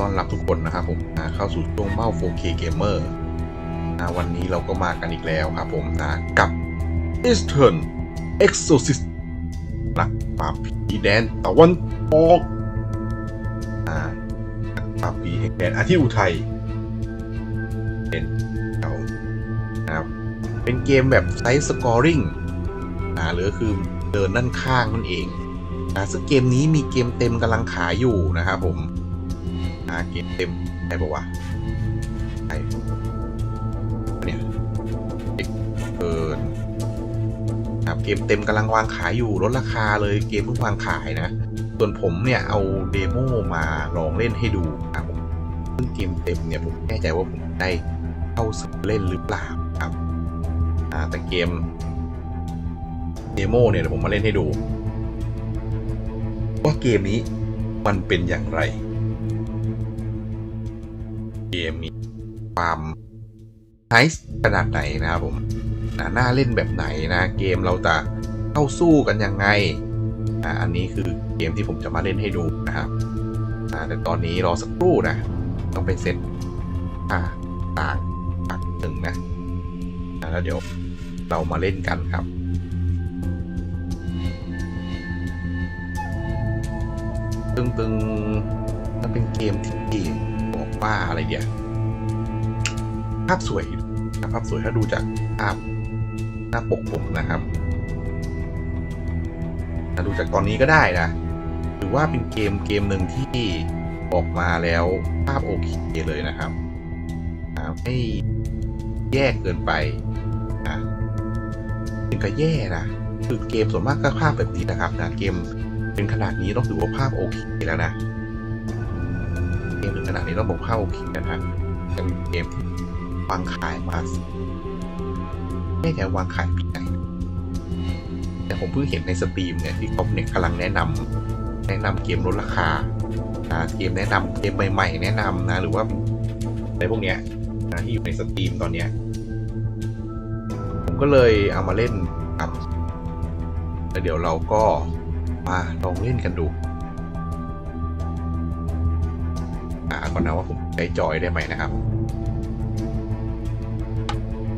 ต้อนรับทุกคนนะครับผมนะเข้าสู่ช่วงเมา 4K Gamer นะวันนี้เราก็มากันอีกแล้วครับผมนะกับ Eastern Exorcist นักปราบผีแดนตะวันออกอ่านักปราบผีแห่งแดนอาทิตย์อุทัยเป็นเรานะครับเป็นเกมแบบไซส์สกอริงอ่าหรือคือเดินด้านข้างนั่นเองนะซึ่งเกมนี้มีเกมเต็มกำลังขายอยู่นะครับผม อาเกมเต็มใช่ปะวะใช่เนี่ยเด็กเกินครับเกมเต็มกำลังวางขายอยู่ลดราคาเลยเกมเพิ่งวางขายนะ ส่วนผมเนี่ยเอาเดโมมาลองเล่นให้ดูครับซึ่งเกมเต็มเนี่ยผมแน่ใจว่าผมได้เข้าซื้อเล่นหรือเปล่าครับอ่าแต่เกมเดโมเนี่ยเดี๋ยวผมมาเล่นให้ดู ว่าเกมนี้มันเป็นอย่างไร เกมมีความไนส์ขนาดไหนนะครับผมนะน่าเล่นแบบไหนนะเกมเราจะเข้าสู้กันยังไงอ่าอันนี้คือเกมที่ผมจะมาเล่นให้ดูนะครับอ่าแต่ตอนนี้รอสักครู่นะ ต้องไปเซตอ่าต่างปักหนึ่งนะแล้วเดี๋ยวเรามาเล่นกันครับตึงๆมันเป็นเกมที่ ว่าอะไรเดียภาพสวยนะภาพสวยถ้าดูจากภาพหน้าปกผมนะครับถ้าดูจากตอนนี้ก็ได้นะถือว่าเป็นเกมเกมหนึ่งที่ออกมาแล้วภาพโอเคเลยนะครับไม่แย่เกินไปนะถึงกับแย่นะคือเกมส่วนมากก็ภาพแบบนี้นะครับนะเกมเป็นขนาดนี้ต้องถือว่าภาพโอเคแล้วนะ เกมขนาดนี้ต้องบอกภาโอเคแล้วนะจะมีเกมที่วางขายมาไม่แน่วางขายปีไหนแต่ผมเพิ่งเห็นในสตรีมเนี่ยที่เขาเนี่ยกำลังแนะนำแนะนำเกมลดราคาเกมแนะนำเกมใหม่ๆ แนะนำนะ หรือว่าอะไรพวกเนี้ยนะที่อยู่ในสตรีมตอนเนี้ยผมก็เลยเอามาเล่นครับแล้วเดี๋ยวเราก็มาลองเล่นกันดู ก่อนนะว่าผมใช้จอยได้ไหมนะครับ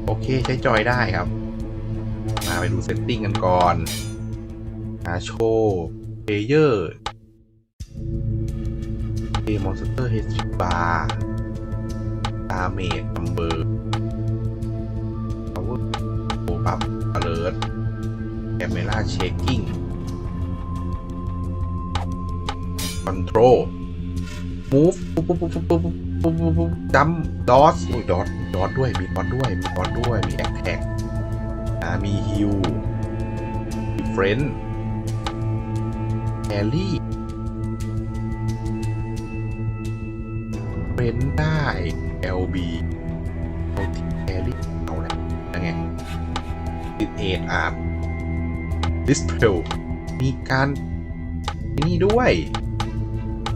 โอเคใช้จอยได้ครับ มาไปดูเซตติ้งกันก่อนอาโชว์เพเยอร์เอมอนสเตอร์เฮดบาร์ดาเมจนัมเบอร์พาวเวอร์โปับอเลิร์ตแคมเมล่าเชคกิ้ง control move ปุ๊บปุ๊บปุ๊บปุ๊บปุ๊บปุ๊บปุ๊บปุ๊บจัมดอสอุ้ยดอสดอสด้วยมีดอสด้วยมีดอสด้วยมีแอคแท็กอ่ามีฮิวมีเฟรนด์แฮร์รี่เฟรนด์ได้ LB เอาที่แฮร์รี่เอาแหละยังไงติดเอทอาร์ตดิสเพลมีการนี่ด้วย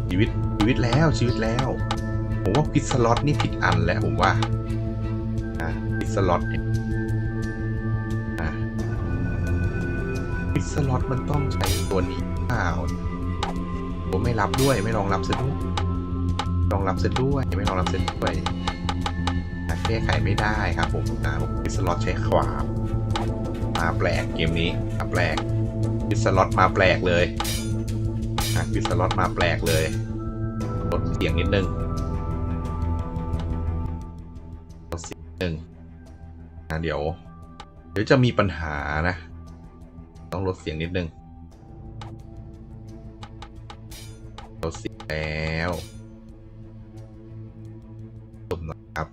ชีวิต วิตแล้วชีวิตแล้ว ผมว่าพิดสล็อตนี่ผิดอันแล้วผมว่าอะพิดสล็อตเนี่ยอะพิดสล็อตมันต้องใช้ตัวนี้เปล่าผมไม่รับด้วยไม่ลองรับเสียด้วยลองรับเสียด้วยไม่ลองรับเสียด้วยแก้ไขไม่ได้ครับผมนะพิดสล็อตใช้ขวามาแปลกเกมนี้มาแปลกพิดสล็อตมาแปลกเลยอะปิดสล็อตมาแปลกเลย ดเสียงนิดนึงลดเสียงนิดนึงอะเดี๋ยว เดี๋ยวจะมีปัญหานะ ต้องลดเสียงนิดนึงลดเสียงแล้วจบนะครับ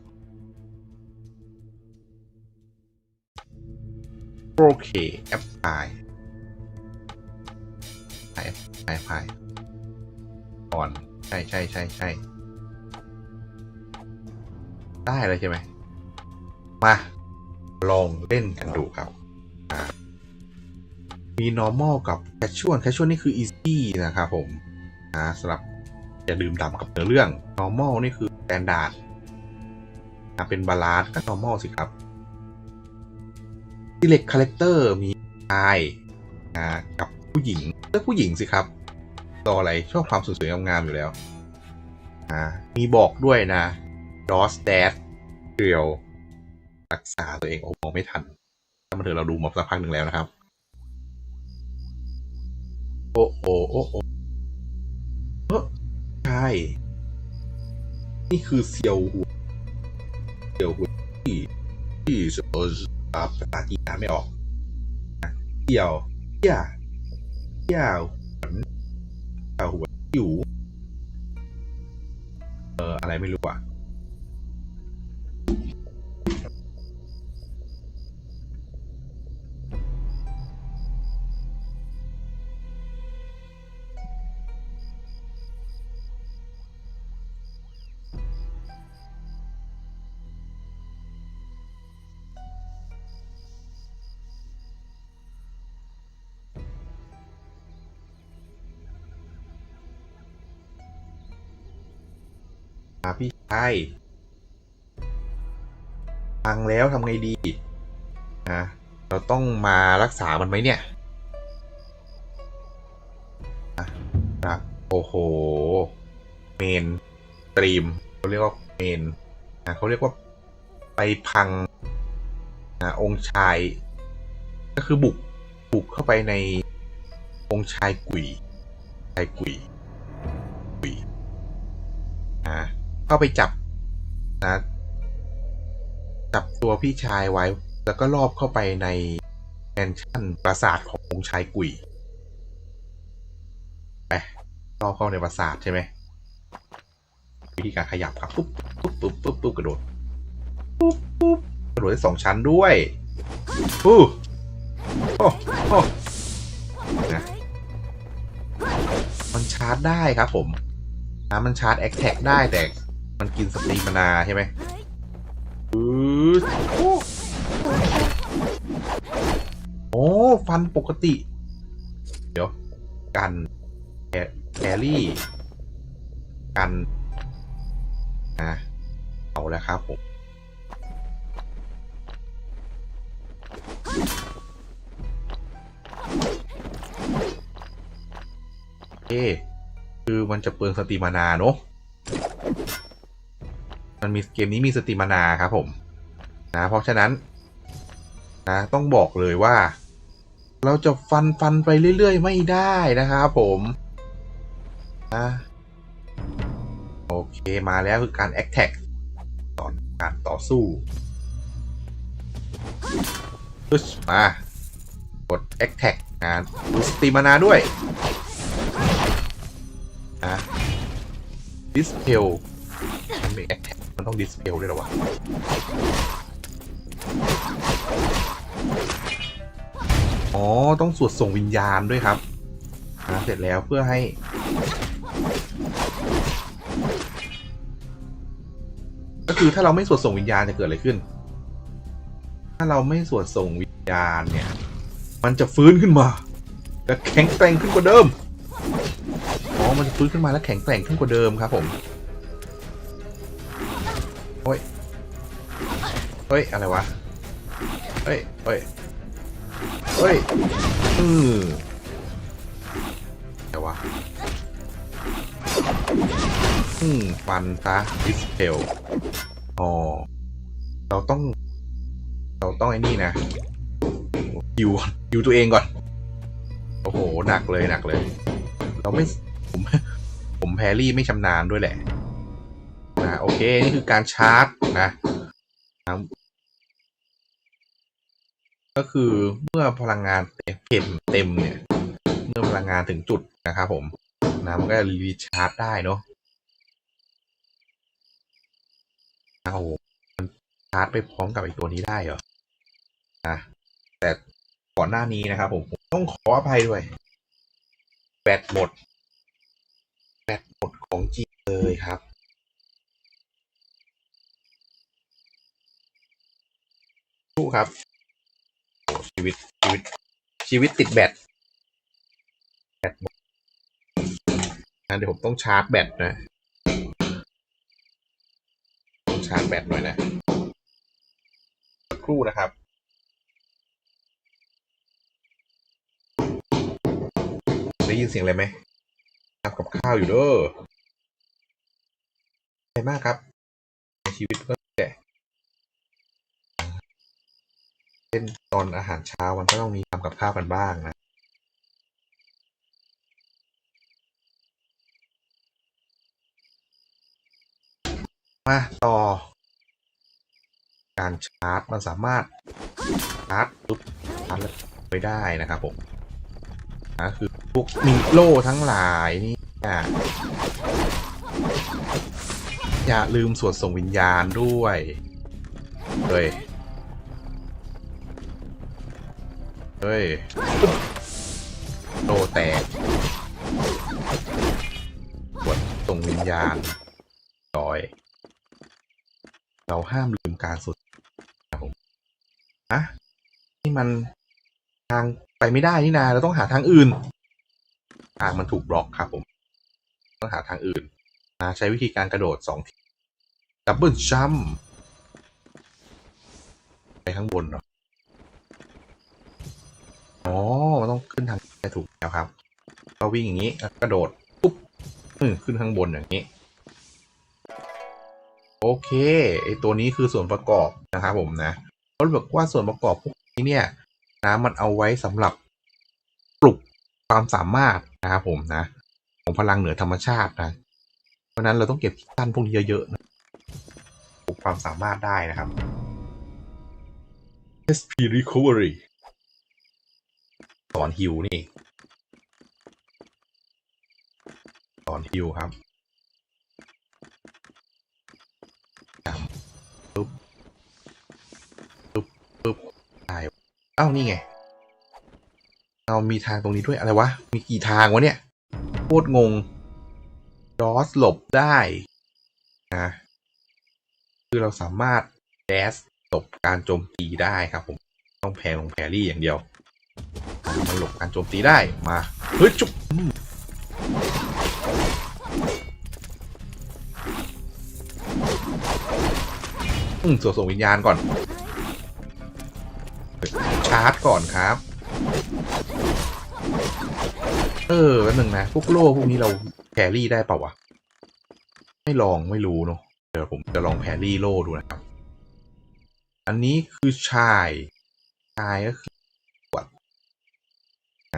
โอเคแอปพลายแอปพลายพลายก่อน ช่ใช่ใช่ใช่ได้เลยใช่ไหม มา ลองเล่นกันดูครับ มี normal กับ casual casual นี่คือ easy นะครับผมอ่าสำหรับจะดื่มด่ำกับเนื้อเรื่อง normal นี่คือ standard อ่าเป็น balance ก็ normal สิครับ select character มีชายอ่ากับผู้หญิงเลือกผู้หญิงสิครับ รออะไรชอบความสวยๆงามๆอยู่แล้วอ่ามีบอกด้วยนะดอสแดดเรียวรักษาตัวเองโอ้มองไม่ทันถ้ามาเถอะเราดูมาสักพักหนึ่งแล้วนะครับ โอ้โอ้โอ้โอ้เออใช่ นี่คือเซียวหัวเซียวหัวที่ที่เอออ่าภาษาจีนอ่าไม่ออกเซียวเซียเซียว อะไรไม่รู้อะ ใช่พังแล้วทำไงดีนะเราต้องมารักษามันไหมเนี่ยอะนะโอ้โห เมนตรีมเขาเรียกว่าเมนนะเขาเรียกว่าไปพังนะองค์ชาย ก็คือบุกบุกเข้าไปในองค์ชายกุยชายกุยกุยอ่า เข้าไปจับนะจับตัวพี่ชายไว้ แล้วก็ลอบเข้าไปในแมนชั่นปราสาทขององค์ชายกุยไปลอบเข้าในปราสาทใช่ไหมวิธีการขยับครับปุ๊บปุ๊บปุ๊บปุ๊บปุ๊บกระโดดปุ๊บปุ๊บกระโดดได้สองชั้นด้วยอู้โอ้โอ้นะมันชาร์จได้ครับผมนะมันชาร์จแอคแท็กได้แต่ มันกินสตรีมานาใช่ไหมอือโอ้โอ้ฟันปกติ เดี๋ยว กันแคแครี่ กันอะเอาแล้วครับผมโอเคคือมันจะเปลืองสตรีมานาเนอะ มันมีเกมนี้มีสตรีมานาครับผมนะเพราะฉะนั้นนะต้องบอกเลยว่า เราจะฟันฟันไปเรื่อย ๆ ไม่ได้นะครับผมนะโอเคมาแล้วคือการแอคแท็กตอนการต่อสู้ปึ๊ชมากดแอคแท็กนดูสตรีมานาด้วยนะดิสเพลมีแอคแท็ก มันต้องดิสเพลด้วยหรอวะอ๋อ ต้องสวดส่งวิญญาณด้วยครับเสร็จแล้วเพื่อให้ ก็คือถ้าเราไม่สวดส่งวิญญาณจะเกิดอะไรขึ้น ถ้าเราไม่สวดส่งวิญญาณเนี่ย มันจะฟื้นขึ้นมาและแข็งแกร่งขึ้นกว่าเดิม อ๋อ มันจะฟื้นขึ้นมาแล้วแข็งแกร่งขึ้นกว่าเดิมครับผม เฮ้ย อะไรวะ เฮ้ย เฮ้ย เฮ้ย อือแต่วะ อืมฟันซะดิสเพลอ๋อ เราต้อง เราต้องไอ้นี่นะฮิวก่อนฮิวตัวเองก่อน โอ้โห หนักเลยหนักเลย เราไม่ ผม ผมแพรี่ไม่ชำนาญด้วยแหละนะโอเค นี่คือการชาร์จนะ ก็คือเมื่อพลังงานเต็มเต็มเนี่ย เมื่อพลังงานถึงจุดนะครับผมนะมันก็จะรีชาร์จได้เนาะเอามันชาร์จไปพร้อมกับไอตัวนี้ได้เหรอนะแต่ก่อนหน้านี้นะครับผมผมต้องขออภัยด้วย แบตหมด แบตหมดของจริงเลยครับ สู้ครับชีวิตชีวิต ชีวิตติดแบตแบตหมดงั้นเดี๋ยวผมต้องชาร์จแบตนะ ต้องชาร์จแบตหน่อยนะครู่นะครับได้ยินเสียงอะไรไหมทำกับข้าวอยู่เด้ออะไรมากครับในชีวิตก็ แต่นตอนอาหารเช้ามันก็ต้องมีทำกับข้าวกันบ้างนะมาต่อ การชาร์จมันสามารถชาร์จปุ๊บชาร์จไปได้นะครับผมนะคือพวกมิโลทั้งหลายนี่อะอย่าลืมสวดส่งวิญญาณด้วยเฮ้ย เฮ้ยโลแตกสวดส่งวิญญาณร้อย เราห้ามลืมการสวดครับผมอะนี่มันทางไปไม่ได้นี่นาเราต้องหาทางอื่น ทางมันถูกบล็อกครับผม ต้องหาทางอื่นนะใช้วิธีการกระโดดสองทีดับเบิลจัมไปข้างบนเหรอ อ๋อมันต้องขึ้นทางไปถูกแล้วครับ ก็วิ่งอย่างนี้แล้วกระโดดปุ๊บอืมขึ้นข้างบนอย่างนี้ โอเคไอตัวนี้คือส่วนประกอบนะครับผมนะเขาบอกว่าส่วนประกอบพวกนี้เนี่ยนะมันเอาไว้สำหรับปลุกความสามารถนะครับผมนะ ของพลังเหนือธรรมชาตินะ เพราะนั้นเราต้องเก็บตันพวกนี้เยอะๆนะปลุกความสามารถได้นะครับ SP recovery สอนฮิวนี่สอนฮิวครับปึ๊บปึ๊บปึ๊บได้เอ้านี่ไง เรามีทางตรงนี้ด้วยอะไรวะ มีกี่ทางวะเนี่ยโคตรงงดอสหลบได้นะคือเราสามารถแดสหลบการโจมตีได้ครับผม ต้องแพรลงแพรรี่อย่างเดียว มันหลบการโจมตีได้มาเฮ้ยจุ๊บอืมอืมสวดส่งวิญญาณก่อน ชาร์จก่อนครับ เออแป๊บนึงนะ พวกโล่พวกนี้เราแพรรี่ได้เปล่าวะ ไม่ลองไม่รู้เนาะเดี๋ยวผมจะลองแพรรี่โล่ดูนะครับ อันนี้คือชาย ชายก็คือ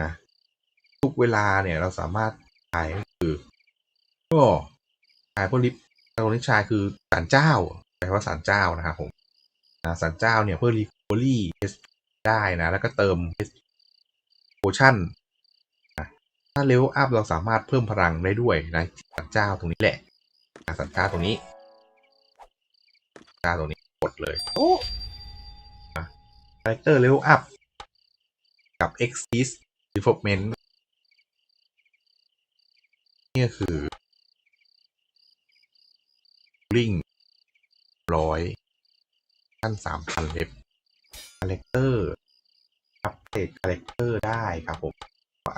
นะทุกเวลาเนี่ยเราสามารถชายคือก็ชายพวกลิฟตรงนี้ชายคือสารเจ้าแปลว่าสารเจ้านะครับผมนะสารเจ้าเนี่ยเพื่อรีคอรี่ได้นะแล้วก็เติมโพชั่นถ้าเลเวลอัพเราสามารถเพิ่มพลังได้ด้วยนะสารเจ้าตรงนี้แหละนะสารเจ้าตรงนี้สารเจ้าตรงนี้กดเลยโอ้ Character Level Up กับ Exist Development นี่ก็คือ ลิงร้อยขั้นสามพันเล็บ Character อัปเดต Character ได้ครับผม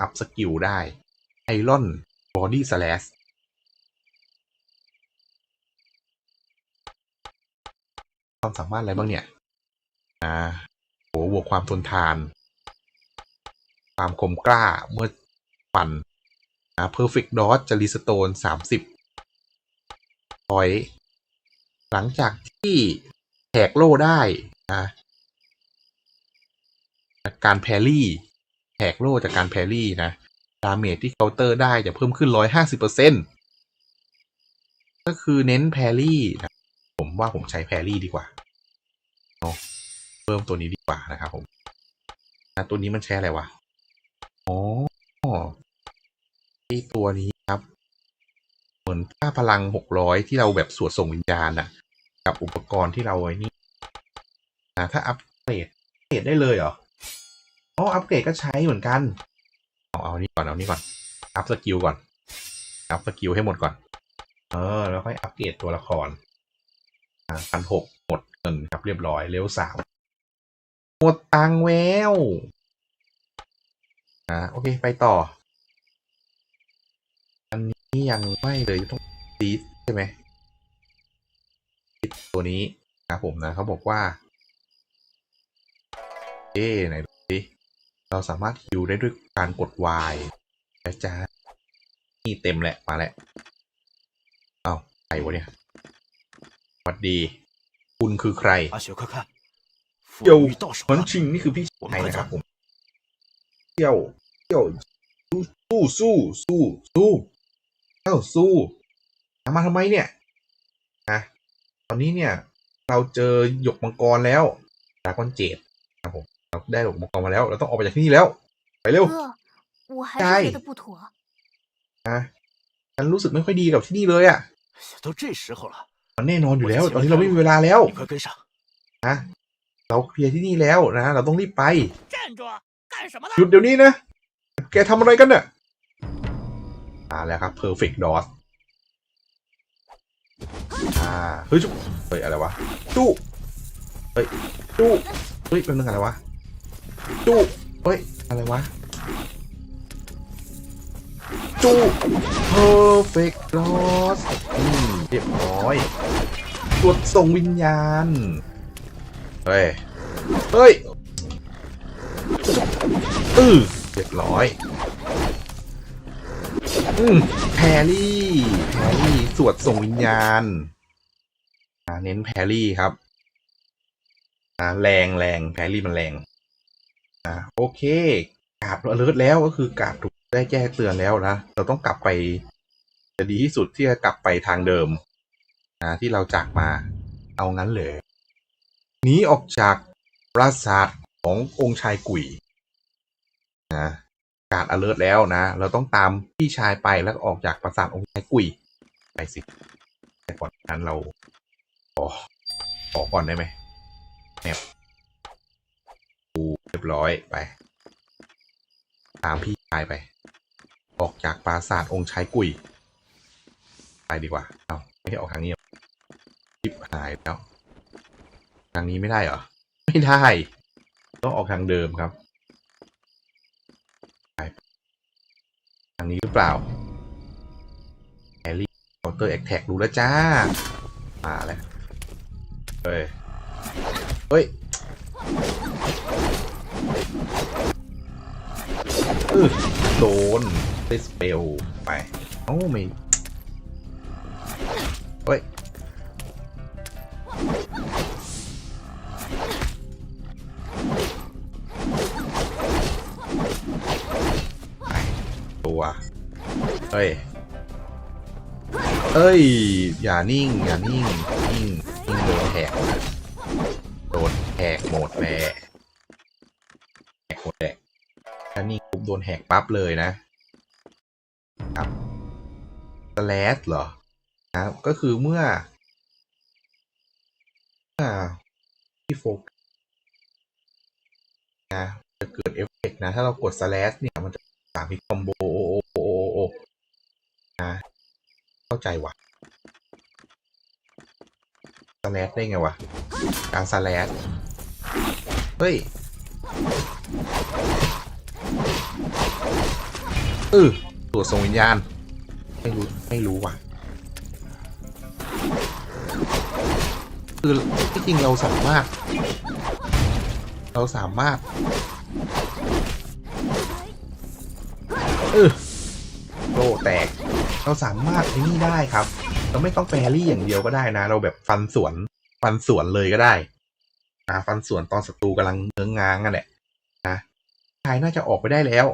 อัพสกิลได้ Iron Body Slash ความสามารถอะไรบ้างเนี่ย อ่าโหบวกความทนทาน ความคมกล้าเมื่อปั่นนะ perfect dodge จะรีสโตนสามสิบพอยหลังจากที่แหกโล่ได้นะจากการแพรรี่แหกโล่จากการแพรรี่นะดาเมจที่เคาน์เตอร์ได้จะเพิ่มขึ้นร้อยห้าสิบเปอร์เซ็นก็คือเน้นแพรรี่นะผมว่าผมใช้แพรรี่ดีกว่าเนาะเพิ่มตัวนี้ดีกว่านะครับผมอะตัวนี้มันใช้อะไรวะ อ๋อตัวนี้ครับเหมือนค่าพลังหกร้อยที่เราแบบสวดส่งวิญญาณน่ะกับอุปกรณ์ที่เราไอ้นี่อะถ้าอัปเกรดอัปเกรดได้เลยเหรออ๋ออัปเกรดก็ใช้เหมือนกัน เอาเอานี่ก่อนเอานี่ก่อนอัพสกิลก่อนอัพสกิลให้หมดก่อน เออ แล้วค่อยอัปเกรดตัวละครพันหกหมดเงินครับเรียบร้อยเลเวลสามหมดตังแวว่าโอเคไปต่อ อันนี้ยังไม่เลยต้องซีดใช่ไหมตัวนี้นะผมนะเขาบอกว่าเอ๊ไหนดูสิเราสามารถฮิวได้ด้วยการกด Y นะจ้านี่เต็มแหละมาแล้วเอาใครวะเนี่ยสวัสดี คุณคือใครเกี่ยวเหมือนชิงนี่คือพี่ชายนะครับผมเกี่ยว เสู้สู้สู้สู้เอ้าสู้มาทำไมเนี่ยนะตอนนี้เนี่ย เราเจอหยกมังกรแล้วดากอนเจดครับผมเราได้หยกมังกรมาแล้ว เราต้องออกไปจากที่นี่แล้ว ไปเร็วใช่นะฉันรู้สึกไม่ค่อยดีกับที่นี่เลยอะมันแน่นอนอยู่แล้ว ตอนนี้เราไม่มีเวลาแล้วนะเราเคลียร์ที่นี่แล้วนะ เราต้องรีบไปหยุดเดี๋ยวนี้นะ แกทำอะไรกันเนี่ยมาแล้วครับ perfect dot อ่าเฮ้ยจุเฮ้ยอะไรวะจุ๊เฮ้ยจุ๊เฮ้ยเป็นนึงอะไรวะจุ๊เฮ้ยอะไรวะจุ๊ perfect dot อืมเรียบร้อยตรวจส่งวิญญาณ เฮ้ย เฮ้ย อือ เรียบร้อยอืมแพรรี่แพรรี่สวดส่งวิญญาณอ่าเน้นแพรรี่ครับอ่าแรงแรงแพรรี่มันแรงอ่าโอเคกราบเลิร์แล้วก็คือกราบถูกได้แจ้งเตือนแล้วนะเราต้องกลับไปจะดีที่สุดที่จะกลับไปทางเดิมนะที่เราจากมาเอางั้นเลยหนีออกจากปราสาทขององค์ชายกุ๋ย นะการ alert แล้วนะ เราต้องตามพี่ชายไปแล้วออกจากปราสาทองค์ชายกุยไปสิแต่ก่อนนั้นเราขอขอก่อนได้ไหมแมปดูเรียบร้อยไป ตามพี่ชายไป ออกจากปราสาทองค์ชายกุย ไปดีกว่า เอาไม่ได้ออกทางนี้หรอชิบหายแล้ว ทางนี้ไม่ได้เหรอ ไม่ได้ ต้องออกทางเดิมครับ ทางนี้หรือเปล่าแฮร์รี่เคาน์เตอร์แอคแท็กรู้แล้วจ้า มาแล้ว เฮ้ย เฮ้ยโดนได้สเปลไป เอ้าไม่ เฮ้ย เอ้ย อย่านิ่ง อย่านิ่ง นิ่ง นิ่งโดนแหกโดนแหกหมดแหละแหกหมดแหละถ้านิ่งปุ๊บโดนแหกปั๊บเลยนะ ครับสแลสเหรอนะก็คือเมื่อเมื่อที่โฟกนะจะเกิดเอฟเฟกต์นะ ถ้าเรากดสแลสเนี่ย มันจะสามพิคอมโบโอโอ เข้าใจวะสแลสได้ไงวะ การสแลสเฮ้ยเออตัวทรงวิญญาณ ไม่รู้ ไม่รู้ว่ะคือที่จริงเราสามารถ เราสามารถเออโลแตก เราสามารถไอ้นี่ได้ครับ เราไม่ต้องแปรรี่อย่างเดียวก็ได้นะ เราแบบฟันสวนฟันสวนเลยก็ได้นะฟันสวนตอนศัตรูกำลังเนื้องง้างกันแหละนะชายน่าจะออกไปได้แล้ว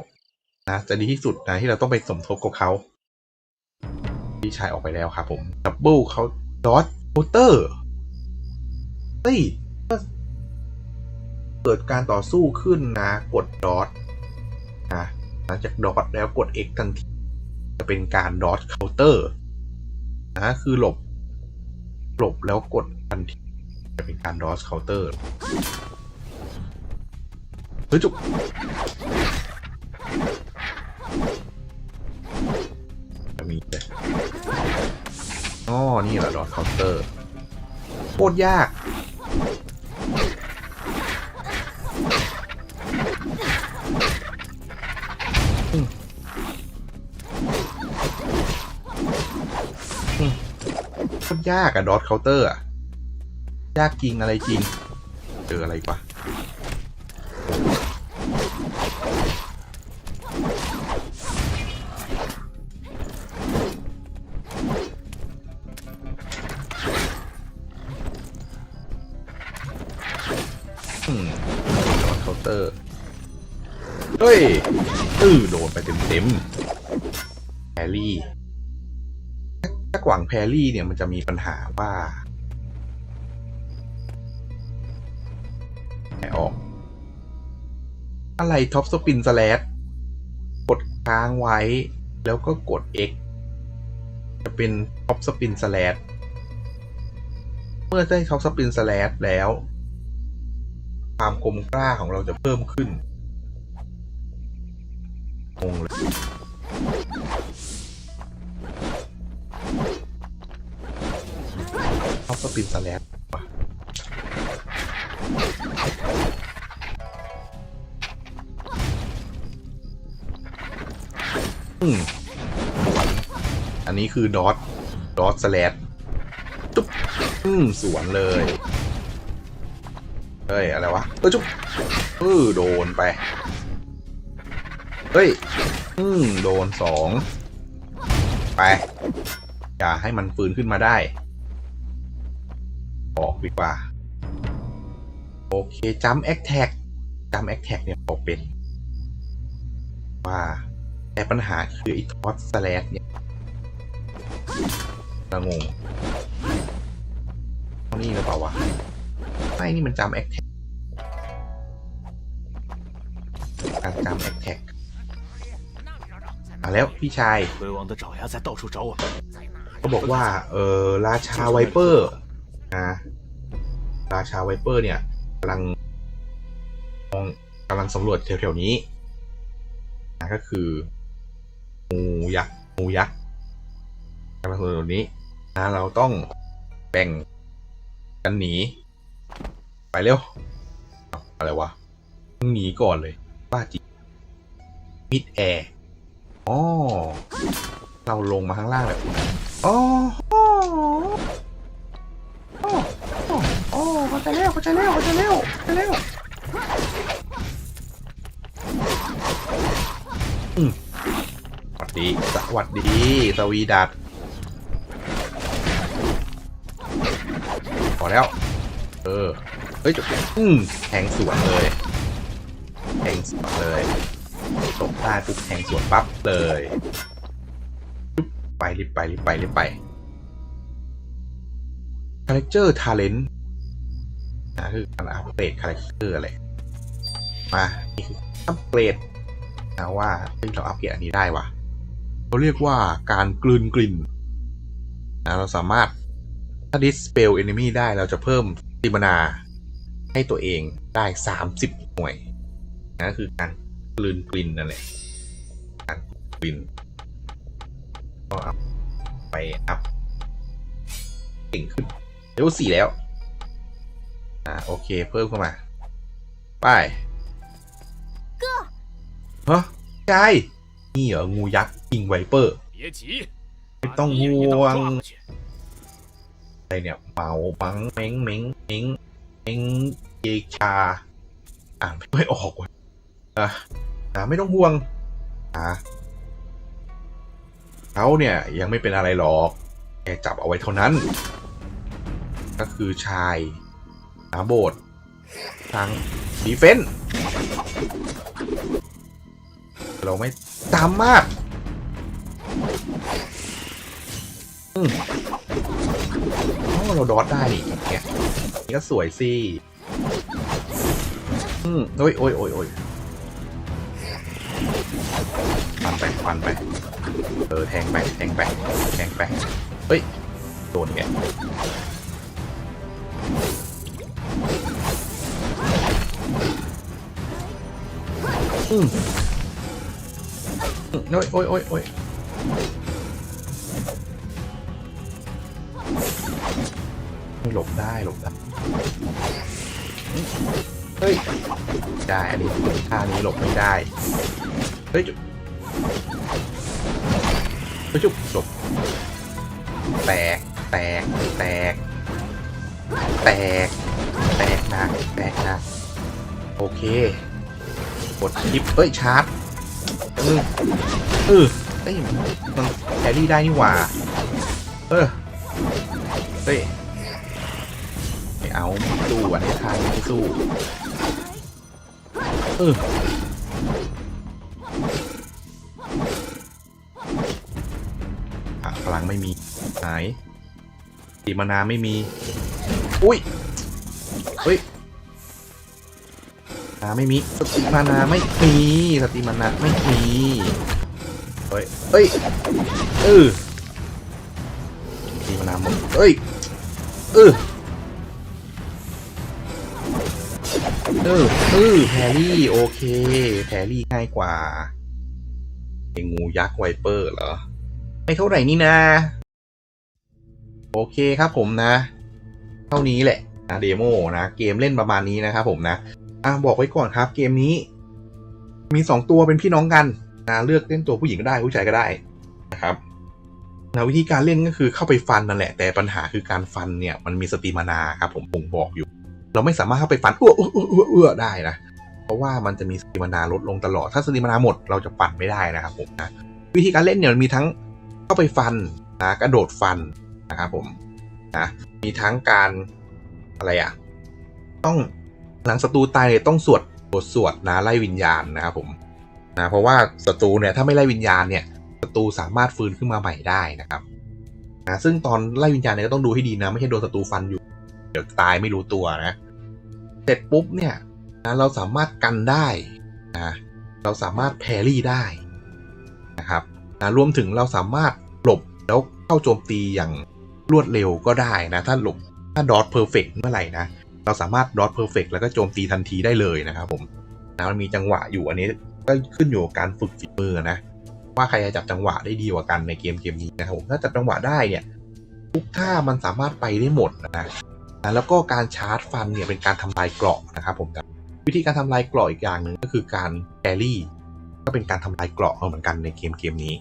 นะจะดีที่สุดนะที่เราต้องไปสมทบกับเขาพี่ชายออกไปแล้วครับผมดับเบิลเขาดอทโคเตอร์เฮ้ยเกิดการต่อสู้ขึ้นนะ กดดอทนะหลังจากดอทแล้วกด X ทันที เป็นการดอทเคาน์เตอร์นะคือหลบ หลบแล้วกดทันทีจะเป็นการดอทเคาน์เตอร์เฮ้ยจุกมีเลยอ๋อนี่เหรอดอทเคาน์เตอร์โคตรยาก ยากอะดอทเคาน์เตอร์อะยากจริงอะไรจริง เจออะไรกว่าเคาน์เตอร์ เฮ้ยตื้อโดนไปเต็มเต็มแฮรี่ กวางแพรี่เนี่ยมันจะมีปัญหาว่าไม่ออก อะไรท็อปสปินสแลดกดค้างไว้ แล้วก็กด X จะเป็นท็อปสปินสแลดเมื่อได้ท็อปสปินสแลดแล้ว ความคมกล้าของเราจะเพิ่มขึ้นงงเลย็ปินสแลดว่ะอืมอันนี้คือดอทดอทสแลดจุ๊บอืมสวนเลยเฮ้ย อะไรวะเออจุ๊บเออโดนไป เฮ้ย อืม โดนสอง ไป อย่าให้มันฟื้นขึ้นมาได้ีกว่า โอเคจำแอคแท็กจำแอคแท็กเนี่ยบอกเป็น ว่าแต่ปัญหาคือไอ้ทอสสแลดเนี่ยระงงนี่หรือเปล่าวะไม่นี่มันจำแอคแท็กการจำแอคแท็กมาแล้วพี่ชายเขาบอกว่า เออราชาไวเปอร์นะ ราชาไวเปอร์เนี่ยกำลังมองกำลังสำรวจแถวๆนี้นะก็คืองูยักษ์งูยักษ์กำลังสำรวจนี้นะเราต้องแบ่งกันหนี ไปเร็ว อะไรวะหนีก่อนเลยบ้าจิมิดแอร์อ๋อเราลงมาข้างล่างแบบอ๋อ ใจแล้วเข้าใจแล้วเข้าใจแล้วเข้าใจแล้วอืมสวัสดี สวัสดี สวีดัตพอแล้ว เออ เฮ้ยจบอืมแทงสวนเลยแทงสวนเลยตกได้ปุ๊บแทงสวนปั๊บเลย ไปรีบไปรีบไปรีบไป Character Talent น นะคือการอัปเกรด Character อะไรมานี่คืออัปเกรดนะว่าเฮ้ยเราอัปเกรดอันนี้ได้วะเขาเรียกว่าการกลืนกลิ่นนะเราสามารถถ้า dispel enemy ได้เราจะเพิ่มติมนาให้ตัวเองได้ 30 หน่วยนั่นคือการกลืนกลิ่นนั่นแหละการกลืนก็อัพไปอัพเก่งขึ้นเลเวลสี่แล้ว อ่าโอเค เพิ่มเข้ามา ไปเฮ้ยใจนี่เหรองูยักษ์กิงไวเปอร์ไม่ต้องห่วงอะไรเนี่ยเมาบังเม้งเม้งเม้งเม้งเยชาอ่านไม่ออกว่ะอ่าไม่ต้องห่วงอ่าเขาเนี่ยยังไม่เป็นอะไรหรอกแค่จับเอาไว้เท่านั้น ก็คือชาย หาโบสทางดีเฟนเราไม่ตามมากอืมอเราดอทได้นี่เนี่ยนี่ก็สวยสิอืมโอ้ยโอ้ยโอ้ยโอ้ยฟันไปฟันไป เออ แทงไป แทงไป แทงไป เฮ้ย โดนแก อืมโอ้ยโอ้ยโอ้ยโอ้ยไม่หลบได้หลบได้เฮ้ยได้อันนี้ท่านี้หลบไม่ได้เฮ้ยจุ๊บเฮ้ยจุ๊บหลบแตกแตกแตกแตกแตกหนักแตกหนักโอเค กดชิปเอ้ยชาร์จเออเออเอ้ยมันแครี่ได้นี่หว่า เออเฮ้ยไม่เอาไม่สู้อันนี้ทางไม่สู้เอออะพลังไม่มีหายตีมานาไม่มี อุ้ยเฮ้ย นาไม่มีสติมานาไม่มีสติมานาไม่มีเฮ้ยเฮ้ยเออสติมานาหมดเฮ้ยเออเออเออแพรรี่โอเคแพรรี่ง่ายกว่าไอ้งูยักษ์ไวเปอร์เหรอ ไม่เท่าไหร่นี่นะ โอเคครับผมนะ เท่านี้แหละนะเดโมนะ เกมเล่นประมาณนี้นะครับผมนะ อะบอกไว้ก่อนครับ เกมนี้ มีสองตัวเป็นพี่น้องกันนะเลือกเล่นตัวผู้หญิงก็ได้ผู้ชายก็ได้นะครับนะวิธีการเล่นก็คือเข้าไปฟันนั่นแหละ แต่ปัญหาคือการฟันเนี่ย มันมีสติมานาครับ ผมผมบอกอยู่ เราไม่สามารถเข้าไปฟันเอื้อเอื้อเอื้อเอื้อได้นะเพราะว่ามันจะมีสติมานาลดลงตลอดถ้าสติมานาหมดเราจะปั่นไม่ได้นะครับผมนะวิธีการเล่นเนี่ยมันมีทั้งเข้าไปฟันนะกระโดดฟันนะครับผมนะมีทั้งการอะไรอะ ต้อง หลังศัตรูตายเนี่ยต้องสวดบทสวดนะไล่วิญญาณนะครับผมนะเพราะว่าศัตรูเนี่ยถ้าไม่ไล่วิญญาณเนี่ยศัตรูสามารถฟื้นขึ้นมาใหม่ได้นะครับนะซึ่งตอนไล่วิญญาณเนี่ยก็ต้องดูให้ดีนะไม่ใช่โดนศัตรูฟันอยู่เดี๋ยวตายไม่รู้ตัวนะเสร็จปุ๊บเนี่ยนะเราสามารถกันได้นะเราสามารถแพรรี่ได้นะครับนะรวมถึงเราสามารถหลบแล้วเข้าโจมตีอย่างรวดเร็วก็ได้นะ ถ้าหลบถ้าดอทเพอร์เฟกเมื่อไหร่นะ เราสามารถดอทเพอร์เฟกแล้วก็โจมตีทันทีได้เลยนะครับผมนะมันมีจังหวะอยู่อันนี้ก็ขึ้นอยู่กับการฝึกฝีมือนะ ว่าใครจะจับจังหวะได้ดีกว่ากันในเกมเกมนี้นะครับผมถ้าจับจังหวะได้เนี่ยทุกท่ามันสามารถไปได้หมดนะนะแล้วก็การชาร์จฟันเนี่ยเป็นการทำลายเกราะนะครับผมวิธีการทำลายเกราะอีกอย่างหนึ่งก็คือการแครี่ก็เป็นการทำลายเกราะเหมือนกันในเกมเกมนี้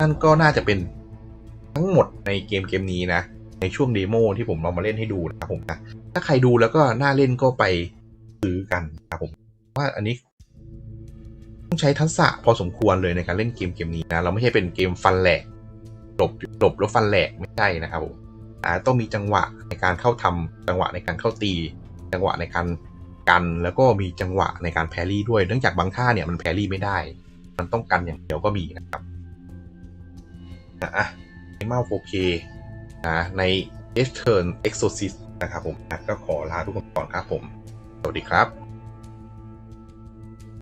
นั่นก็น่าจะเป็นทั้งหมดในเกมเกมนี้นะ ในช่วงเดโมที่ผมเอามาเล่นให้ดูนะครับผมนะ ถ้าใครดูแล้วก็น่าเล่นก็ไปซื้อกันนะครับผมว่าอันนี้ต้องใช้ทักษะพอสมควรเลยในการเล่นเกมเกมนี้นะ เราไม่ใช่เป็นเกมฟันแหลกหลบหลบแล้วฟันแหลกไม่ใช่นะครับผมอาจต้องมีจังหวะในการเข้าทำจังหวะในการเข้าตี จังหวะในการกันแล้วก็มีจังหวะในการแพรรี่ด้วยเนื่องจากบางท่าเนี่ยมันแพรรี่ไม่ได้ มันต้องกันอย่างเดียวก็มีนะครับอะในเมา 4K นะใน e s t e r n Exorcist นะครับผมก็ขอลาทุกคนก่อนครับผม สวัสดีครับ